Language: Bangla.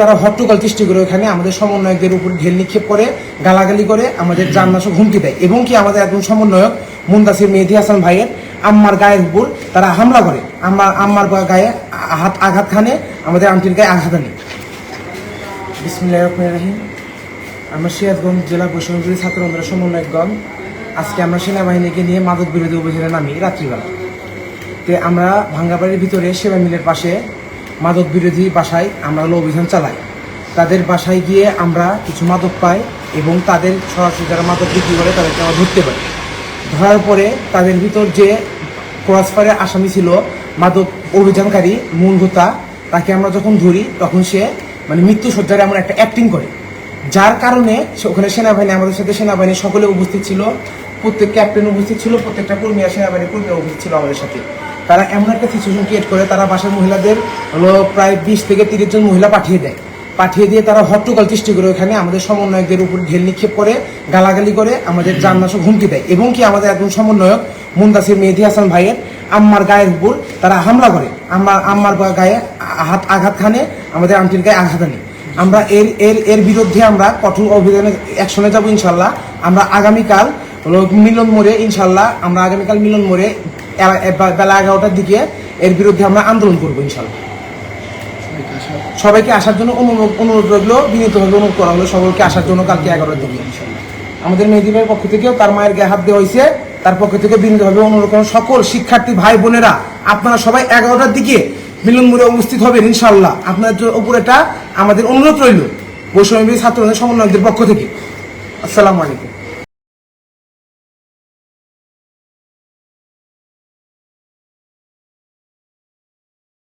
তারা হট্টগোল সৃষ্টি করে ওখানে আমাদের সমন্বয়কদের উপর ঢেল নিক্ষেপ করে, গালাগালি করে আমাদের যাননাশক হুমকি দেয়। এবং কি আমাদের একজন সমন্বয়ক মুন্দাসির মেহেদি হাসান ভাইয়ের আম্মার গায়ের উপর তারা হামলা করে। আম্মার আম্মার গায়ে হাত আঘাত খানে, আমাদের আন্টির গায়ে আঘাত আনে। আমরা সিরাজগঞ্জ জেলা বৈষম্যবিরোধী ছাত্র আন্দোলনের সমন্বয়কগণ। আজকে আমরা সেনাবাহিনীকে নিয়ে মাদক বিরোধী অভিযানে নামি রাত্রিবেলা। তে আমরা ভাঙ্গাবাড়ির ভিতরে সেবা মিলের পাশে মাদক বিরোধী বাসায় আমরা হলো অভিযান চালাই। তাদের বাসায় গিয়ে আমরা কিছু মাদক পাই এবং তাদের সরাসরি যারা মাদক বিক্রি করে তাদেরকে আমরা ধরতে পারি। ধরার পরে তাদের ভিতর যে ক্রসফায়ারের আসামি ছিল, মাদক অভিযানকারী মূল হোতা তাকে আমরা যখন ধরি তখন সে মানে মৃত্যু সজ্জারে এমন একটা অ্যাক্টিং করে। যার কারণে ওখানে সেনাবাহিনী, আমাদের সাথে সেনাবাহিনী সকলে উপস্থিত ছিল, প্রত্যেক ক্যাপ্টেন উপস্থিত ছিল, প্রত্যেকটা কর্মী সেনাবাহিনী কর্মী উপস্থিত ছিল আমাদের সাথে। তারা এমন একটা সিচুয়েশন ক্রিয়েট করে, তারা বাসার মহিলাদের হলো প্রায় বিশ থেকে তিরিশ জন মহিলা পাঠিয়ে দেয়। পাঠিয়ে দিয়ে তারা হট্টগোল সৃষ্টি করে ওখানে আমাদের সমন্বয়কদের উপর ঢেল নিক্ষেপ করে, গালাগালি করে, আমাদের যাননাশক হুমকি দেয়। এবং কি আমাদের একজন সমন্বয়ক মুন্দাসির মেহেদি হাসান ভাইয়ের আম্মার গায়ের উপর তারা হামলা করে। আম্মার আম্মার গায়ে হাত আঘাত খানে, আমাদের আন্টির গায়ে আঘাত আনে। আমরা এর এর এর বিরুদ্ধে আমরা কঠোর অভিযানে অ্যাকশনে যাব ইনশাল্লাহ। আমরা আগামীকাল মিলন মোড়ে ইনশাল্লাহ, আমরা আগামীকাল মিলন মোড়ে বেলা এগারোটার দিকে এর বিরুদ্ধে আমরা আন্দোলন করব ইনশাল্লাহ। সবাইকে আসার জন্য অনুরোধ অনুরোধ রইল বিনীতভাবে অনুরোধ করা হলো সকলকে আসার জন্য কালকে এগারোটার দিকে আমাদের মেহেদি ভাইয়ের পক্ষ থেকেও তার মায়ের গায়ে হাত দেওয়া হয়েছে। তার পক্ষ থেকে বিনীতভাবে অনুরোধ করেন সকল শিক্ষার্থী ভাই বোনেরা আপনারা সবাই এগারোটার দিকে মিলন মোড়ে উপস্থিত হবেন ইনশাল্লাহ। আপনার উপর এটা আমাদের অনুরোধ রইল বৈষম্য ছাত্রদের সমন্বয়কদের পক্ষ থেকে। আসসালামু আলাইকুম।